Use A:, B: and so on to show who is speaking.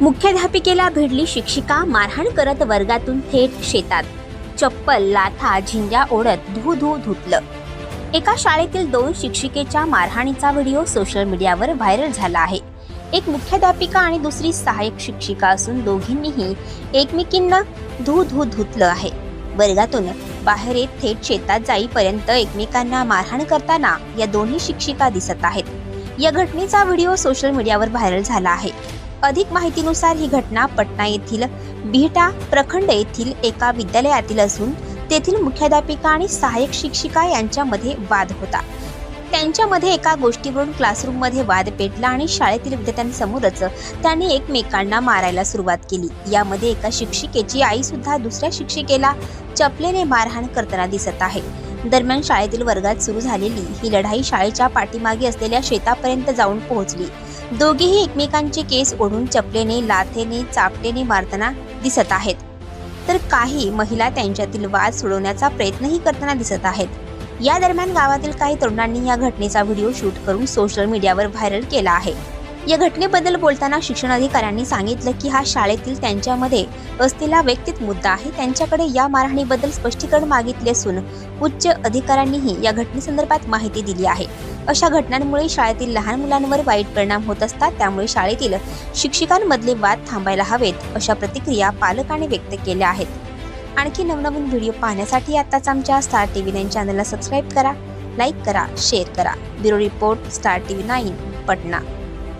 A: मुख्याध्यापिकेला भिडली शिक्षिका मारहाण करत वर्गातून थेट शेतात. चप्पल लाथा झिंग्या ओढत धू धू धुतलं. एका शाळेतील दोन शिक्षिकेच्या मारहाणीचा व्हिडिओ सोशल मीडियावर व्हायरल झाला आहे. एक मुख्याध्यापिका आणि दुसरी सहाय्यक शिक्षिका असून दोघींनीही एकमेकींना धू धू धुतलं आहे. वर्गातून बाहेर येत थेट शेतात जाईपर्यंत एकमेकांना मारहाण करताना या दोन्ही शिक्षिका दिसत आहेत. या घटनेचा व्हिडिओ सोशल मीडियावर व्हायरल झाला आहे. अधिक माहितीनुसार ही घटना पटना येथील बिहटा प्रखंड येथील एका विद्यालयातील असून तेथील मुख्याध्यापिका आणि सहाय्यक शिक्षिका यांच्यामध्ये वाद होता. त्यांच्यामध्ये एका गोष्टीवरून क्लासरूममध्ये वाद पेटला आणि शाळेतील विद्यार्थ्यांसमोरच त्यांनी एकमेकांना मारायला सुरुवात केली. यामध्ये एका शिक्षिकेची आई सुद्धा दुसऱ्या शिक्षिकेला चपलेने मारहाण करताना दिसत आहे. दरम्यान शाळेतील वर्गात सुरू झालेली ही लढाई शाळेच्या पाठीमागे असलेल्या शेतापर्यंत जाऊन पोहोचली. दोघेही एकमेकांचे केस ओढून चपलेने लाथेने चापटेने मारताना दिसत आहेत. तर काही महिला त्यांच्यातील वाद सोडवण्याचा प्रयत्नही करताना दिसत आहेत. या दरम्यान गावातील काही तरुणांनी या घटनेचा व्हिडिओ शूट करून सोशल मीडियावर व्हायरल केला आहे. या घटनेबद्दल बोलताना शिक्षण अधिकाऱ्यांनी सांगितलं की हा शाळेतील त्यांच्यामध्ये असलेला व्यक्तित मुद्दा आहे. त्यांच्याकडे या मारहाणीबद्दल स्पष्टीकरण मागितले असून उच्च अधिकाऱ्यांनीही या घटनेसंदर्भात माहिती दिली आहे. अशा घटनांमुळे शाळेतील लहान मुलांवर वाईट परिणाम होत असतात. त्यामुळे शाळेतील शिक्षिकांमधले वाद थांबायला हवेत अशा प्रतिक्रिया पालकांनी व्यक्त केल्या आहेत. आणखी नवनवीन व्हिडिओ पाहण्यासाठी आताच आमच्या स्टार टी व्ही नाईन चॅनलला सबस्क्राईब करा लाईक करा शेअर करा. Bureau report star T V nine Patna.